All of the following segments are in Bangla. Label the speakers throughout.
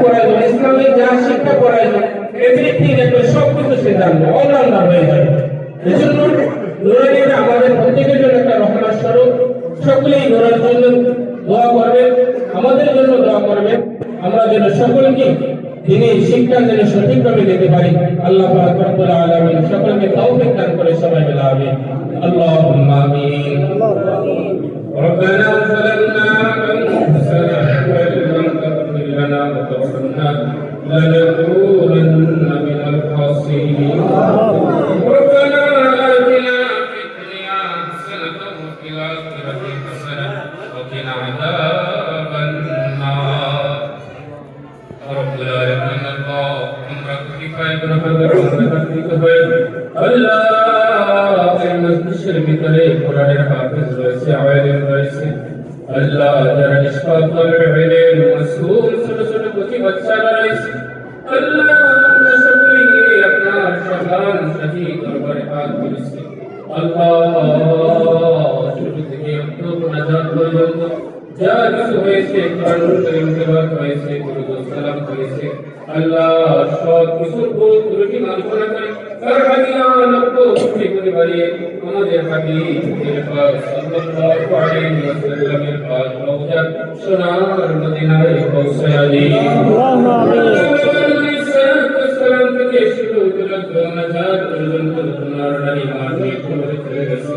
Speaker 1: প্রয়োজন ইসলামিক যা শিক্ষা প্রয়োজন এভরিথিং একটা সব কিছু সে জানবে অলরাউন্ডার হয়ে যাবে। এজন্য নুরানিটা আমাদের প্রত্যেকের জন্য একটা রহমান স্বরূপ। সকলেই নুরার জন্য দোয়া করবেন আমাদের জন্য দোয়া করবেন। আমরা যেন সকলকে তিনি শিক্ষা যেন সঠিকভাবে দিতে পারি। আল্লাহ রব্বুল আলামিন সকলকে তৌফিক দান করে সবাই মিলে আমিন। اللهم آمين ربنا ظلمنا أنفسنا اللہ অসুখ থেকে রোগ নাজাত পর্যন্ত যা কিছু হয়েছে কোরআনুল করিম তেলাওয়াত হয়েছে দুরূদ সালাম হয়েছে আল্লাহ সব কিছু ভুল ত্রুটি মার্জনা করে তার হাদিয়া নব্য ত্রুটি করে বাড়িয়ে আমাদের হাবিব সাল্লাল্লাহু আলাইহি ওয়াসাল্লামের পাক রওজা সোনার মদিনায় পৌঁছায় আমিন
Speaker 2: আল্লাহু
Speaker 1: আমিন সালাম থেকে শুরু করে নাজাত পর্যন্ত সোনার রানী মাঝে চলে গেছে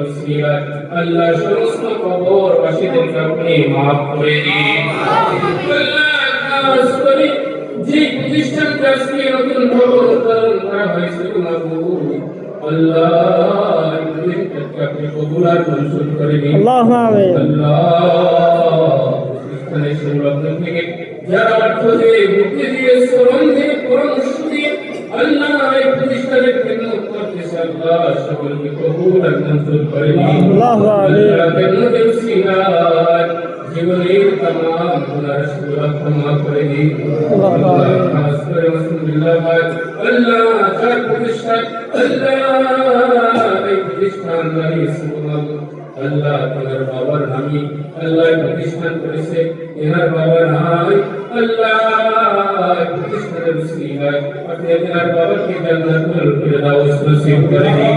Speaker 1: মুসলিমাত আল্লাহ সমস্ত কবরবাসীদের আপনি maaf করে দিন। যে প্রতিষ্ঠানটা আজকে নতুন ভবন উদ্বোধন করা হয়েছে আল্লাহ আপনি কবুলার মঞ্জুর করে দিন
Speaker 2: আল্লাহ
Speaker 1: আল্লাহ থেকে যারা অর্থ দিয়ে মুক্তি দিয়ে স্মরণ يحبون الأنس القريب. الله عليك. يسكنان جبريل كما هنا أشكر كما قريب الله عليك. بسم الله الله ترك الشك الله أي بلشتان نبي اسم الله আল্লাহ তোমার বাবার আমি আল্লাহ প্রতিষ্ঠান করেছে এনার বাবার আমি আল্লাহ প্রতিষ্ঠানের শ্রী হয় আপনি আপনার বাবাকে জান্নাতুল ফিরদাউস নসিব করে দিন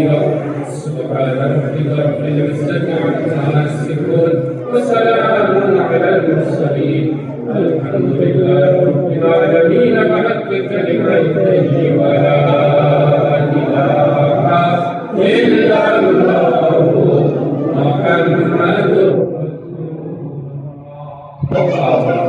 Speaker 1: دينه وعلى ذلك كتاب فإن وسلام على المرسلين. الحمد لله رب العالمين وحق كلمتين ولا إله إلا الله. محمد رسول الله.